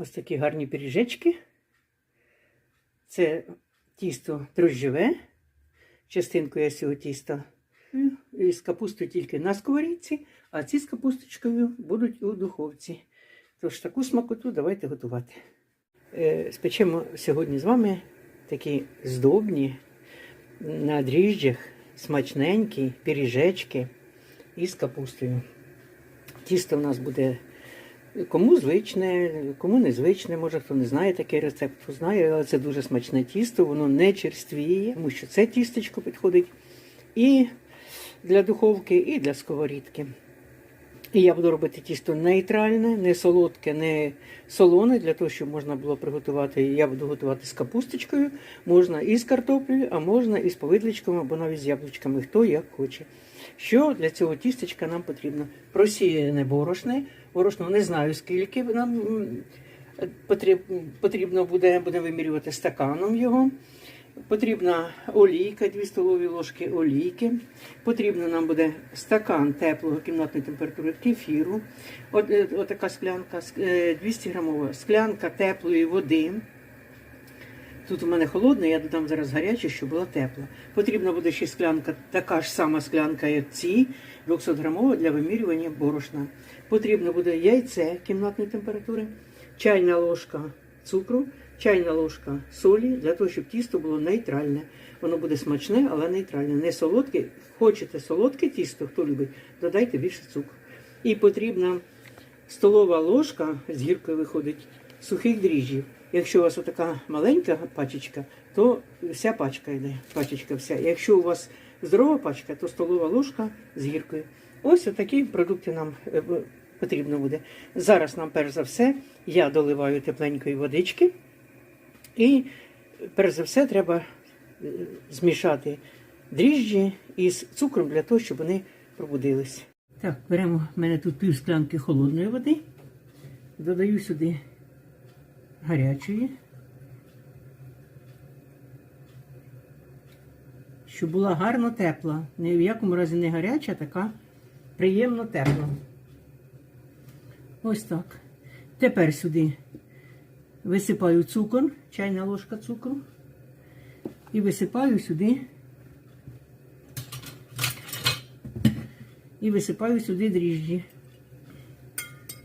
Ось такі гарні пиріжечки. Це тісто дрожжеве. Частинку я з цього тіста і з капустою тільки на сковорідці, а ці з капусточкою будуть у духовці. Тож таку смакоту давайте готувати. Е, Спечемо сьогодні з вами такі здобні на дріжджах, смачненькі пиріжечки із капустою. Тісто у нас буде кому звичне, кому незвичне, може хто не знає такий рецепт, хто знає, але це дуже смачне тісто, воно не черствіє, тому що це тістечко підходить і для духовки, і для сковорідки. І я буду робити тісто нейтральне, не солодке, не солоне, для того, щоб можна було приготувати. Я буду готувати з капусточкою, можна і з картоплею, а можна і з повидличками, або навіть з яблучками, хто як хоче. Що для цього тістечка нам потрібно? Просіяне борошне. Борошно не знаю, скільки нам потрібно буде, буде вимірювати стаканом його. Потрібна олійка, 2 столові ложки олійки. Потрібно нам буде стакан теплого кімнатної температури кефіру. От, е, отака склянка, е, 200 грамова склянка теплої води. Тут у мене холодна, я додам зараз гаряче, щоб була тепла. Потрібна буде ще склянка, така ж сама склянка, як ці, 200 грамова для вимірювання борошна. Потрібно буде яйце кімнатної температури, чайна ложка цукру, чайна ложка солі, для того, щоб тісто було нейтральне. Воно буде смачне, але нейтральне. Не солодке. Хочете солодке тісто, хто любить, додайте більше цукру. І потрібна столова ложка з гіркою виходить сухих дріжджів. Якщо у вас така маленька пачечка, то вся пачка йде. Пачечка вся. Якщо у вас здорова пачка, то столова ложка з гіркою. Ось такі продукти нам е, потрібно буде. Зараз нам, перш за все, я доливаю тепленької водички. І перш за все треба е, змішати дріжджі із цукром для того, щоб вони пробудились. Так, беремо в мене тут пів холодної води, додаю сюди гарячої, щоб була гарно тепла. Ні в якому разі не гаряча, така приємно тепла. Ось так. Тепер сюди висипаю цукор, чайна ложка цукру. І висипаю сюди. І висипаю сюди дріжджі.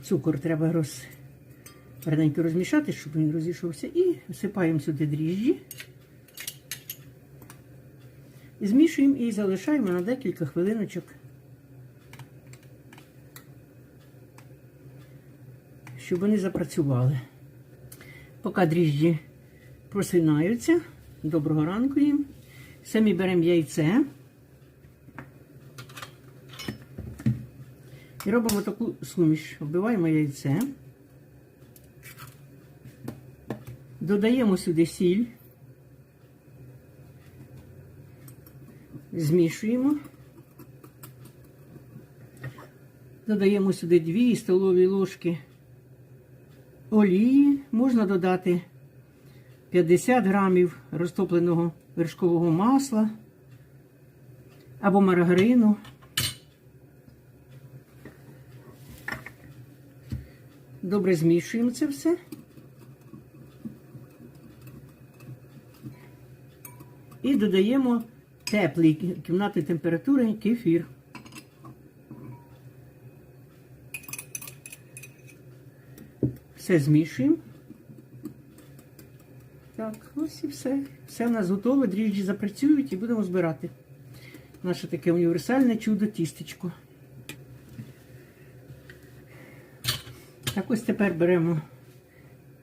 Цукор треба роз... гарненько розмішати, щоб він розійшовся. І висипаємо сюди дріжджі. Змішуємо і залишаємо на декілька хвилиночок. Щоб вони запрацювали. Поки дріжджі просинаються, доброго ранку їм. Самі беремо яйце. І робимо таку суміш. Вбиваємо яйце. Додаємо сюди сіль. Змішуємо. Додаємо сюди 2 столові ложки олії. Можна додати 50 грамів розтопленого вершкового масла або маргарину. Добре змішуємо це все. І додаємо теплий кі- кімнатної температури кефір. Все змішуємо. Так, ось і все. Все в нас готове, дріжджі запрацюють і будемо збирати. Наше таке універсальне чудо тістечко. Так ось тепер беремо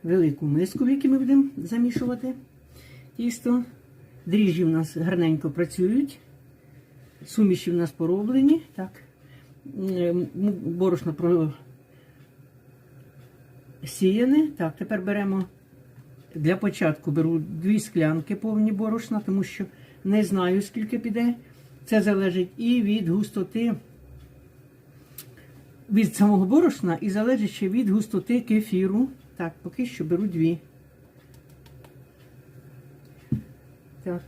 велику миску, в якій ми будемо замішувати тісто. Дріжджі в нас гарненько працюють. Суміші в нас пороблені. Так. Борошно просіяне. Так, тепер беремо для початку беру дві склянки повні борошна, тому що не знаю, скільки піде. Це залежить і від густоти від самого борошна і залежить ще від густоти кефіру. Так, поки що беру дві. Так.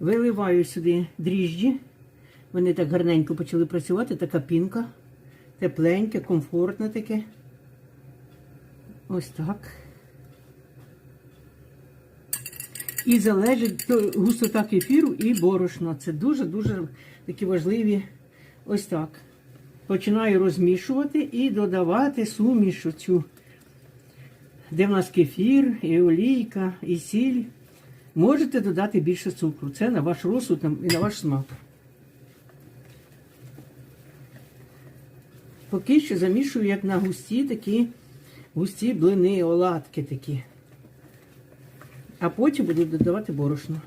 Виливаю сюди дріжджі. Вони так гарненько почали працювати, така пінка. Тепленьке, комфортне таке. Ось так. І залежить густота кефіру і борошна. Це дуже-дуже такі важливі. Ось так. Починаю розмішувати і додавати суміш оцю, де в нас кефір, і олійка, і сіль. Можете додати більше цукру. Це на ваш розсуд і на ваш смак. Поки що замішую як на густі такі густі блини, оладки такі. А потім буду додавати борошно.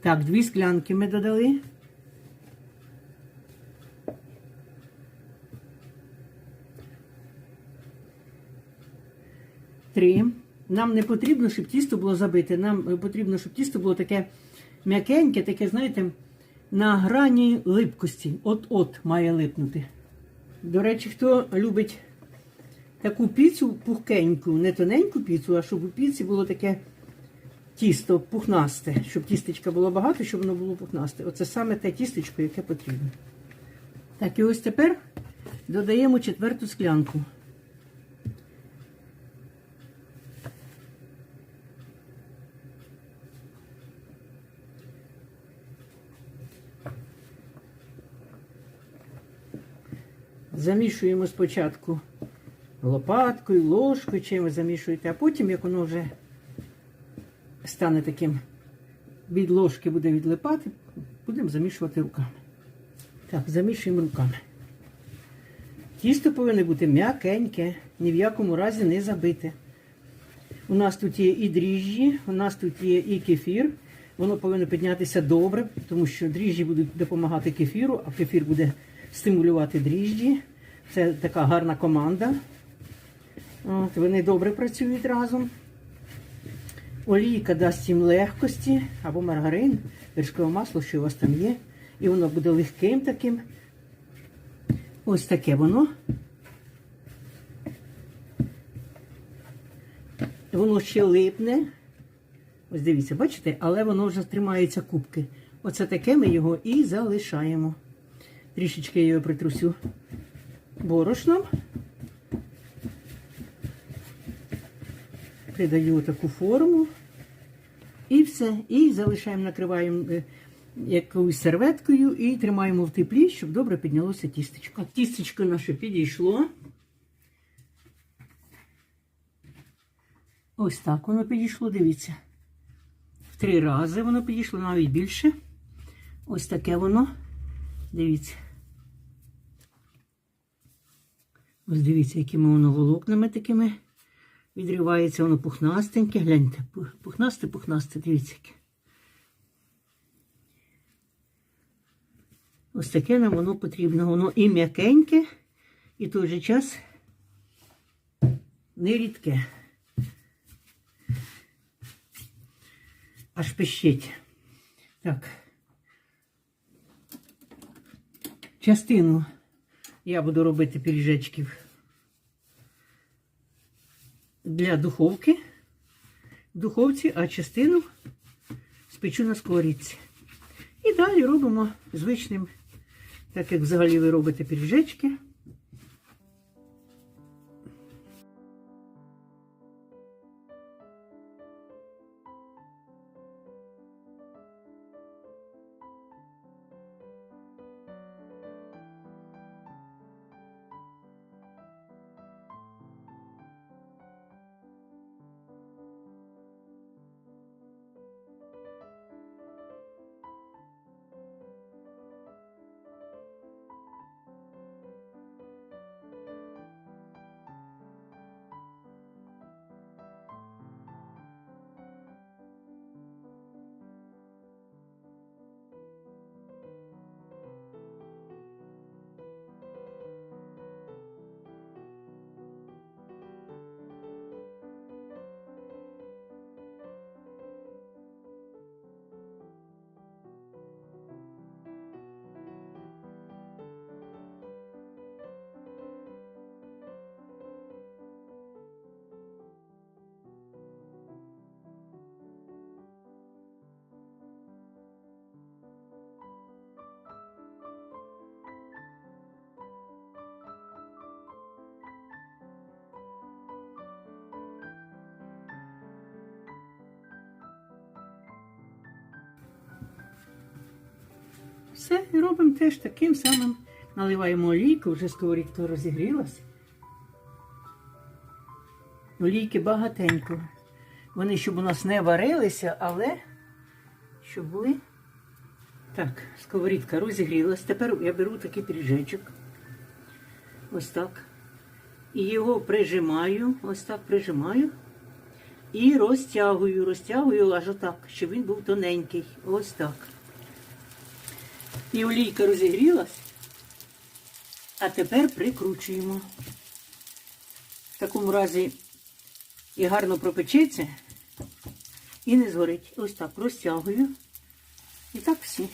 Так, дві склянки ми додали. Три. Нам не потрібно, щоб тісто було забите. Нам потрібно, щоб тісто було таке м'якеньке, таке, знаєте, на грані липкості. От-от має липнути. До речі, хто любить таку піцу пухкеньку, не тоненьку піцу, а щоб у піці було таке тісто пухнасте, щоб тістечка було багато, щоб воно було пухнасте. Оце саме те тістечко, яке потрібно. Так, і ось тепер додаємо четверту склянку. Замішуємо спочатку лопаткою, ложкою, чим ви замішуєте, а потім, як воно вже стане таким від ложки буде відлипати, будемо замішувати руками. Так, замішуємо руками. Тісто повинно бути м'якеньке, ні в якому разі не забите. У нас тут є і дріжджі, у нас тут є і кефір. Воно повинно піднятися добре, тому що дріжджі будуть допомагати кефіру, а кефір буде стимулювати дріжджі. Це така гарна команда. От, Вони добре працюють разом. Олійка дасть їм легкості або маргарин, вершкове масло, що у вас там є. І воно буде легким таким. Ось таке воно. Воно ще липне. Ось дивіться, бачите, але воно вже тримається кубки. Оце таке ми його і залишаємо. Трішечки я його притрусю борошном. Придаю таку форму. І все. І залишаємо, накриваємо е, якоюсь серветкою і тримаємо в теплі, щоб добре піднялося тістечко. Тістечко наше підійшло. Ось так воно підійшло, дивіться. В три рази воно підійшло, навіть більше. Ось таке воно. Дивіться. Ось дивіться, якими воно волокнами такими відривається, воно пухнастеньке. Гляньте, пухнасте, пухнасте, дивіться. яке. Ось таке нам воно потрібно. Воно і м'якеньке, і в той же час не рідке. Аж пищить. Так. Частину я буду робити пиріжечків для духовки духовці, а частину спечу на сковорідці. І далі робимо звичним, так як взагалі ви робите пиріжечки. Все, і робимо теж таким самим. Наливаємо олійку, вже сковорідка розігрілась. Олійки багатенько. Вони, щоб у нас не варилися, але щоб були. Так, сковорідка розігрілась. Тепер я беру такий пиріжечок. Ось так. І його прижимаю, ось так прижимаю. І розтягую, розтягую аж отак, щоб він був тоненький. Ось так. І олійка розігрілась. А тепер прикручуємо. В такому разі і гарно пропечеться і не згорить. Ось так розтягую. І так всі.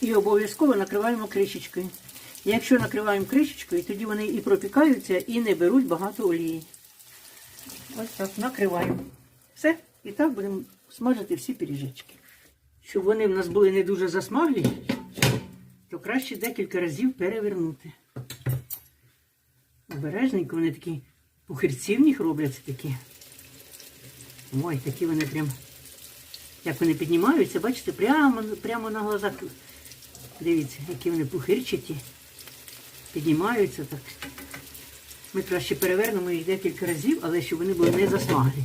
І обов'язково накриваємо кришечкою. Якщо накриваємо кришечкою, тоді вони і пропікаються, і не беруть багато олії. Ось так накриваємо. Все. І так будемо смажити всі пиріжечки. Щоб вони в нас були не дуже засмаглі, то краще декілька разів перевернути. Обережненько вони такі пухирці в них робляться такі. Ой, такі вони прям. Як вони піднімаються, бачите, прямо, прямо на глазах. Дивіться, які вони пухирчаті. Піднімаються так. Ми краще перевернемо їх декілька разів, але щоб вони були не засмаглі.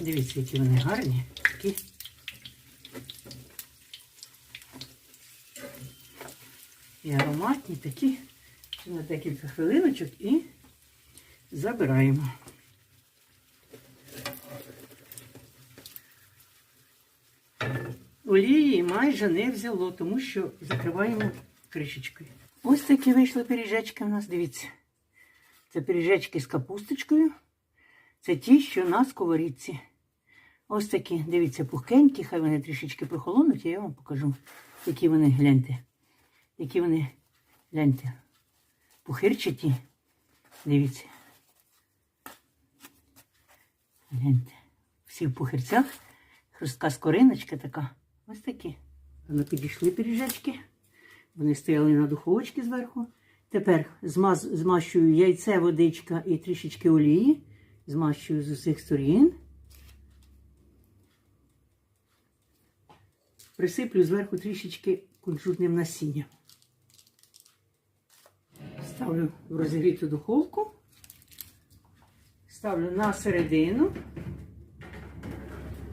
Дивіться, які вони гарні. Такі. І ароматні такі. На декілька хвилиночок і забираємо. Олії майже не взяло, тому що закриваємо кришечкою. Ось такі вийшли пиріжечки у нас, дивіться. Це пиріжечки з капусточкою. Це ті, що на сковорідці. Ось такі, дивіться, пухкенькі, хай вони трішечки прохолонуть, я вам покажу, які вони, гляньте. Які вони, гляньте, пухирчаті. Дивіться. Гляньте. Всі в пухирцях. Хрустка скориночка така. Ось такі. Вони підійшли пиріжечки. Вони стояли на духовочці зверху. Тепер змаз, змащую яйце, водичка і трішечки олії. Змащую з усіх сторін. Присиплю зверху трішечки кунжутним насінням. Ставлю в розігріту духовку. Ставлю на середину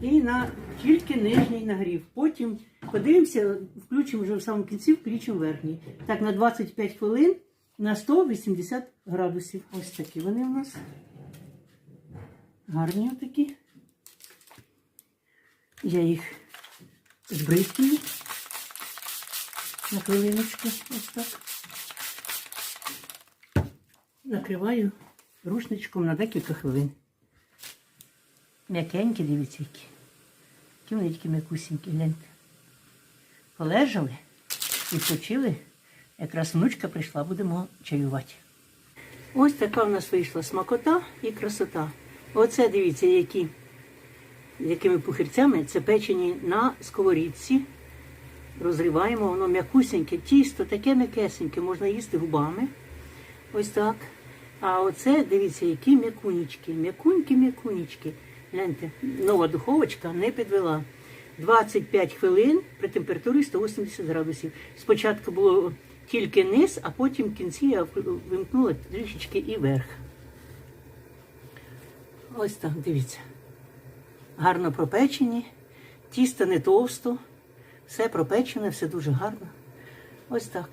і на тільки нижній нагрів. Потім подивимося, включимо вже в самому кінці, включимо верхній. Так, на 25 хвилин на 180 градусів. Ось такі вони у нас. Гарні отакі. Я їх збризкую на хвилиночку. Ось так. Накриваю рушничком на декілька хвилин. М'якенькі, дивіться, які. Які вони такі м'якусінькі, гляньте. Полежали, відпочили. Якраз внучка прийшла, будемо чаювати. Ось така в нас вийшла смакота і красота. Оце дивіться, які, якими пухирцями це печені на сковорідці. Розриваємо, воно м'якусіньке, тісто, таке м'якесеньке, можна їсти губами. Ось так. А оце, дивіться, які м'якунічки, м'якунькі, м'якунічки. Гляньте, нова духовочка не підвела. 25 хвилин при температурі 180 градусів. Спочатку було тільки низ, а потім в кінці я вимкнула трішечки і верх. Ось так, дивіться. Гарно пропечені, тісто не товсто, все пропечене, все дуже гарно. Ось так.